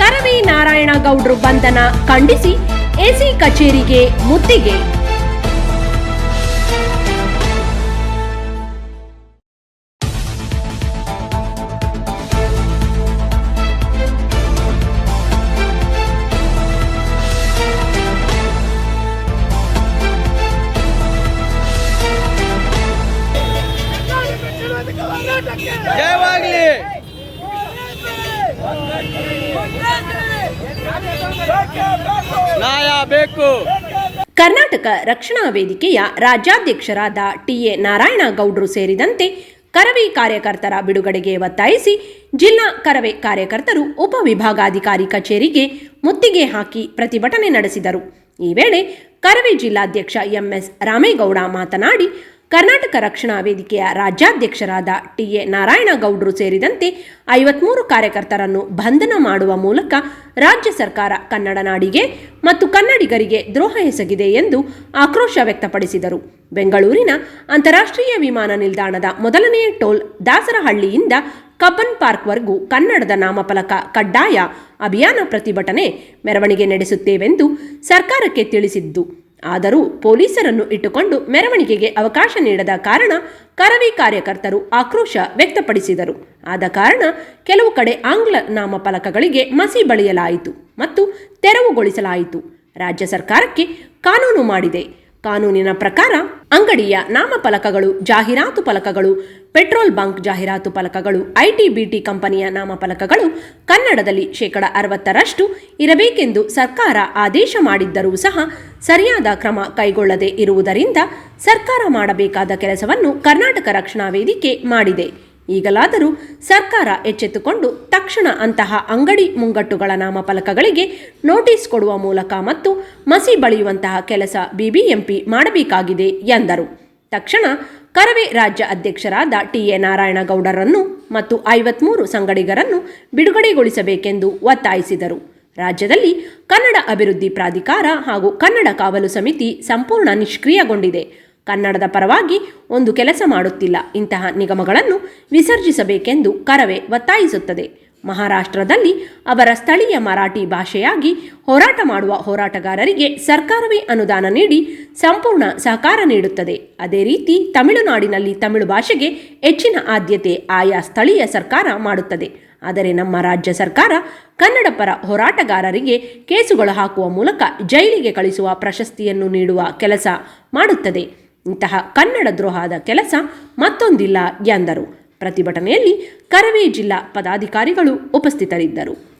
ಕರವಿ ನಾರಾಯಣ ಗೌಡ್ರು ಬಂಧನ ಖಂಡಿಸಿ ಎಸಿ ಕಚೇರಿಗೆ ಮುತ್ತಿಗೆ. ಜಯವಾಗಲಿ. ಬೇಕು. ಕರ್ನಾಟಕ ರಕ್ಷಣಾ ವೇದಿಕೆಯ ರಾಜ್ಯಾಧ್ಯಕ್ಷರಾದ ಟಿಎ ನಾರಾಯಣ ಗೌಡ್ರು ಸೇರಿದಂತೆ ಕರವೇ ಕಾರ್ಯಕರ್ತರ ಬಿಡುಗಡೆಗೆ ಒತ್ತಾಯಿಸಿ ಜಿಲ್ಲಾ ಕರವೇ ಕಾರ್ಯಕರ್ತರು ಉಪವಿಭಾಗಾಧಿಕಾರಿ ಕಚೇರಿಗೆ ಮುತ್ತಿಗೆ ಹಾಕಿ ಪ್ರತಿಭಟನೆ ನಡೆಸಿದರು. ಈ ವೇಳೆ ಕರವೇ ಜಿಲ್ಲಾಧ್ಯಕ್ಷ ಎಂಎಸ್ ರಾಮೇಗೌಡ ಮಾತನಾಡಿ ಕರ್ನಾಟಕ ರಕ್ಷಣಾ ವೇದಿಕೆಯ ರಾಜ್ಯಾಧ್ಯಕ್ಷರಾದ ನಾರಾಯಣ ನಾರಾಯಣಗೌಡರು ಸೇರಿದಂತೆ ಐವತ್ಮೂರು ಕಾರ್ಯಕರ್ತರನ್ನು ಬಂಧನ ಮಾಡುವ ಮೂಲಕ ರಾಜ್ಯ ಸರ್ಕಾರ ಕನ್ನಡ ನಾಡಿಗೆ ಮತ್ತು ಕನ್ನಡಿಗರಿಗೆ ದ್ರೋಹ ಎಸಗಿದೆ ಎಂದು ಆಕ್ರೋಶ ವ್ಯಕ್ತಪಡಿಸಿದರು. ಬೆಂಗಳೂರಿನ ಅಂತಾರಾಷ್ಟ್ರೀಯ ವಿಮಾನ ನಿಲ್ದಾಣದ ಮೊದಲನೆಯ ಟೋಲ್ ದಾಸರಹಳ್ಳಿಯಿಂದ ಕಬ್ಬನ್ ಪಾರ್ಕ್ವರೆಗೂ ಕನ್ನಡದ ನಾಮಫಲಕ ಕಡ್ಡಾಯ ಅಭಿಯಾನ ಪ್ರತಿಭಟನೆ ಮೆರವಣಿಗೆ ನಡೆಸುತ್ತೇವೆಂದು ಸರ್ಕಾರಕ್ಕೆ ತಿಳಿಸಿದ್ದು. ಆದರೂ ಪೊಲೀಸರನ್ನು ಇಟ್ಟುಕೊಂಡು ಮೆರವಣಿಗೆಗೆ ಅವಕಾಶ ನೀಡದ ಕಾರಣ ಕರವೇ ಕಾರ್ಯಕರ್ತರು ಆಕ್ರೋಶ ವ್ಯಕ್ತಪಡಿಸಿದರು. ಆದ ಕಾರಣ ಕೆಲವು ಕಡೆ ಆಂಗ್ಲ ನಾಮಫಲಕಗಳಿಗೆ ಮಸಿ ಬಳಿಯಲಾಯಿತು ಮತ್ತು ತೆರವುಗೊಳಿಸಲಾಯಿತು. ರಾಜ್ಯ ಸರ್ಕಾರಕ್ಕೆ ಕಾನೂನು ಮಾಡಿದೆ. ಕಾನೂನಿನ ಪ್ರಕಾರ ಅಂಗಡಿಯ ನಾಮಫಲಕಗಳು, ಜಾಹೀರಾತು ಫಲಕಗಳು, ಪೆಟ್ರೋಲ್ ಬಂಕ್ ಜಾಹೀರಾತು ಫಲಕಗಳು ಐಟಿ ಬಿಟಿ ಕಂಪನಿಯ ನಾಮಫಲಕಗಳು ಕನ್ನಡದಲ್ಲಿ ಶೇಕಡ ಅರವತ್ತರಷ್ಟು ಇರಬೇಕೆಂದು ಸರ್ಕಾರ ಆದೇಶ ಮಾಡಿದ್ದರೂ ಸಹ ಸರಿಯಾದ ಕ್ರಮ ಕೈಗೊಳ್ಳದೆ ಇರುವುದರಿಂದ ಸರ್ಕಾರ ಮಾಡಬೇಕಾದ ಕೆಲಸವನ್ನು ಕರ್ನಾಟಕ ರಕ್ಷಣಾ ವೇದಿಕೆ ಮಾಡಿದೆ. ಈಗಲಾದರೂ ಸರ್ಕಾರ ಎಚ್ಚೆತ್ತುಕೊಂಡು ತಕ್ಷಣ ಅಂತಹ ಅಂಗಡಿ ಮುಂಗಟ್ಟುಗಳ ನಾಮಫಲಕಗಳಿಗೆ ನೋಟಿಸ್ ಕೊಡುವ ಮೂಲಕ ಮತ್ತು ಮಸಿ ಬಳಿಯುವಂತಹ ಕೆಲಸ ಬಿಬಿಎಂಪಿ ಮಾಡಬೇಕಾಗಿದೆ ಎಂದರು. ತಕ್ಷಣ ಕರವೇ ರಾಜ್ಯ ಅಧ್ಯಕ್ಷರಾದ ಟಿಎ ನಾರಾಯಣಗೌಡರನ್ನು ಮತ್ತು ಐವತ್ಮೂರು ಸಂಗಡಿಗರನ್ನು ಬಿಡುಗಡೆಗೊಳಿಸಬೇಕೆಂದು ಒತ್ತಾಯಿಸಿದರು. ರಾಜ್ಯದಲ್ಲಿ ಕನ್ನಡ ಅಭಿವೃದ್ಧಿ ಪ್ರಾಧಿಕಾರ ಹಾಗೂ ಕನ್ನಡ ಕಾವಲು ಸಮಿತಿ ಸಂಪೂರ್ಣ ನಿಷ್ಕ್ರಿಯಗೊಂಡಿದೆ. ಕನ್ನಡದ ಪರವಾಗಿ ಒಂದು ಕೆಲಸ ಮಾಡುತ್ತಿಲ್ಲ. ಇಂತಹ ನಿಗಮಗಳನ್ನು ವಿಸರ್ಜಿಸಬೇಕೆಂದು ಕರವೇ ಒತ್ತಾಯಿಸುತ್ತದೆ. ಮಹಾರಾಷ್ಟ್ರದಲ್ಲಿ ಅವರ ಸ್ಥಳೀಯ ಮರಾಠಿ ಭಾಷೆಯಾಗಿ ಹೋರಾಟ ಮಾಡುವ ಹೋರಾಟಗಾರರಿಗೆ ಸರ್ಕಾರವೇ ಅನುದಾನ ನೀಡಿ ಸಂಪೂರ್ಣ ಸಹಕಾರ ನೀಡುತ್ತದೆ. ಅದೇ ರೀತಿ ತಮಿಳುನಾಡಿನಲ್ಲಿ ತಮಿಳು ಭಾಷೆಗೆ ಹೆಚ್ಚಿನ ಆದ್ಯತೆ ಆಯಾ ಸ್ಥಳೀಯ ಸರ್ಕಾರ ಮಾಡುತ್ತದೆ. ಆದರೆ ನಮ್ಮ ರಾಜ್ಯ ಸರ್ಕಾರ ಕನ್ನಡ ಪರ ಹೋರಾಟಗಾರರಿಗೆ ಕೇಸುಗಳು ಹಾಕುವ ಮೂಲಕ ಜೈಲಿಗೆ ಕಳಿಸುವ ಪ್ರಶಸ್ತಿಯನ್ನು ನೀಡುವ ಕೆಲಸ ಮಾಡುತ್ತದೆ. ಇಂತಹ ಕನ್ನಡ ದ್ರೋಹದ ಕೆಲಸ ಮತ್ತೊಂದಿಲ್ಲ ಎಂದರು. ಪ್ರತಿಭಟನೆಯಲ್ಲಿ ಕರವೇ ಜಿಲ್ಲಾ ಪದಾಧಿಕಾರಿಗಳು ಉಪಸ್ಥಿತರಿದ್ದರು.